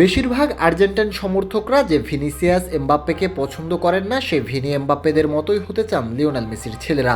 বেশিরভাগ আর্জেন্টাইন সমর্থকরা যে ভিনিসিয়াস এমবাপ্পেকে পছন্দ করেন না সে ভিনি এমবাপ্পেদের মতোই হতে চান লিওনাল মেসির ছেলেরা।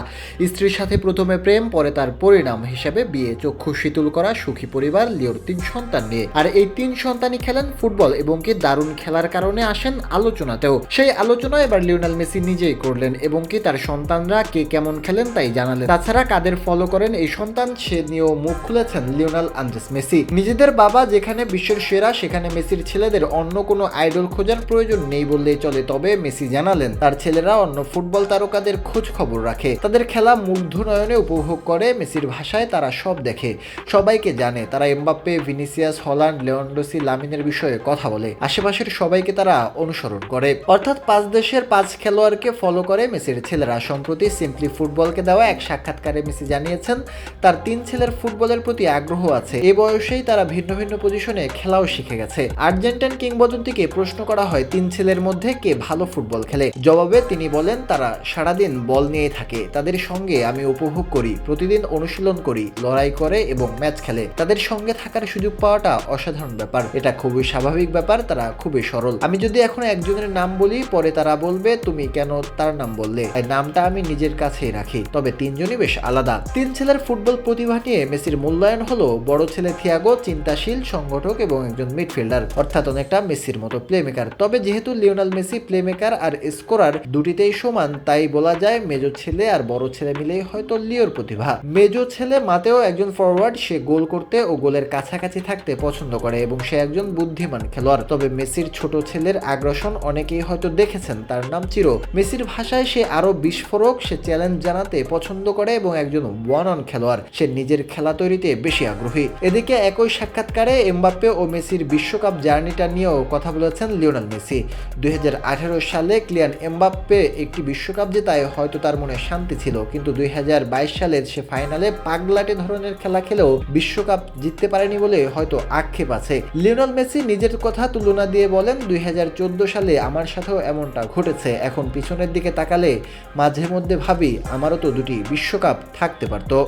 স্ত্রীর সাথে প্রথমে প্রেম, পরে তার পরিণাম হিসেবে বিয়ে, চক্ষু শীতল করা, সুখী পরিবার, লিওর তিন সন্তান নিয়ে। আর এই তিন সন্তানই খেলেন ফুটবল এবং কি দারুণ খেলার কারণে আসেন আলোচনাতেও। সেই আলোচনা এবার লিওনাল মেসি নিজেই করলেন এবং কি তার সন্তানরা কে কেমন খেলেন তাই জানালেন। তাছাড়া কাদের ফলো করেন এই সন্তান, সে নিয়েও মুখ খুলেছেন লিওনাল আন্দ্রেস মেসি। নিজেদের বাবা যেখানে বিশ্বের সেরা, সেখানে মেসির ছেলেদের অন্য কোনো আইডল খোঁজার প্রয়োজন নেই বললেই চলে। তবে মেসি জানালেন, তার ছেলেরা অন্য ফুটবল তারকাদের খোঁজ খবর রাখে। তাদের খেলা মুগ্ধ নয়নে উপভোগ করে, মেসির ভাষায় তারা সব দেখে। সবাইকে জানে, তারা এমবাপ্পে, ভিনিসিয়াস, হল্যান্ড, লেওন্ডোসি, লামিনের বিষয়ে কথা বলে। আশেপাশের সবাইকে তারা অনুসরণ করে। অর্থাৎ পাঁচ দেশের পাঁচ খেলোয়াড়কে ফলো করে মেসির ছেলেরা। সম্প্রতি সিম্পলি ফুটবলকে দেওয়া এক সাক্ষাৎকারে মেসি জানিয়েছেন, তার তিন ছেলের ফুটবলের প্রতি আগ্রহ আছে। এ বয়সেই তারা ভিন্ন ভিন্ন পজিশনে খেলাও শিখে গেছে। আর্জেন্টাইন কিংবদন্তিকে প্রশ্ন করা হয় তিন ছেলের মধ্যে কে ভালো ফুটবল খেলে। জবাবে তিনি বলেন, তারা সারাদিন বল নিয়ে থাকে। তাদের সঙ্গে আমি উপভোগ করি, প্রতিদিন অনুশীলন করি, লড়াই করে এবং ম্যাচ খেলে। তাদের সঙ্গে থাকার সুযোগ পাওয়াটা অসাধারণ ব্যাপার। এটা খুবই স্বাভাবিক ব্যাপার, তারা খুবই সরল। আমি যদি এখন একজনের নাম বলি, পরে তারা বলবে, তুমি কেন তার নাম বললে? তাই নামটা আমি নিজের কাছেই রাখি। তবে তিনজনই বেশ আলাদা। তিন ছেলের ফুটবল প্রতিভা নিয়ে মেসির মূল্যায়ন হলো, বড় ছেলে থিয়াগো, চিন্তাশীল, সংগঠক এবং একজন মিডফিল্ডার। অর্থাৎ অনেকটা মেসির মতো প্লেমেকার তবে যেহেতু লিওনাল মেসি প্লেমেকার আর স্কোরার দুটিতেই সমান, তাই বলা যায় মেজো ছেলে আর বড় ছেলে মিলেই হয়তো লিওর প্রতিভা। মেজো ছেলে মাতেও একজন ফরওয়ার্ড সে গোল করতে ও গোলের কাছাকাছি থাকতে পছন্দ করে এবং সে একজন বুদ্ধিমান খেলোয়াড়। তবে মেসির ছোট ছেলের আগ্রাসন অনেকেই হয়তো দেখেছেন, তার নাম চিরো। মেসির ভাষায় সে আরও বিস্ফোরক, সে চ্যালেঞ্জ জানাতে পছন্দ করে এবং একজন ওয়ান অন খেলোয়াড়। সে নিজের খেলা তৈরিতে বেশি আগ্রহী। এদিকে একই সাক্ষাৎকারে এমবাপ্পে ও মেসির বিশ্বকাপ জার্নিটা নিয়েও কথা বলেছেন লিওনাল মেসি। দুই হাজার আঠারো সালে ক্লিয়ান এমবাপ্পে একটি বিশ্বকাপ জেতায় হয়তো তার মনে শান্তি ছিল, কিন্তু দুই হাজার বাইশ সালের সে ফাইনালে পাগলাটে ধরনের খেলা খেলেও বিশ্বকাপ জিততে পারেনি বলে হয়তো আক্ষেপ আছে। লিওনাল মেসি নিজের কথা তুলনা দিয়ে বলেন, দুই হাজার চোদ্দ সালে আমার সাথেও এমনটা ঘটেছে, এখন পিছনের দিকে তাকালে মাঝে মধ্যে ভাবি, আমারও তো দুটি বিশ্বকাপ থাকতে পারতো।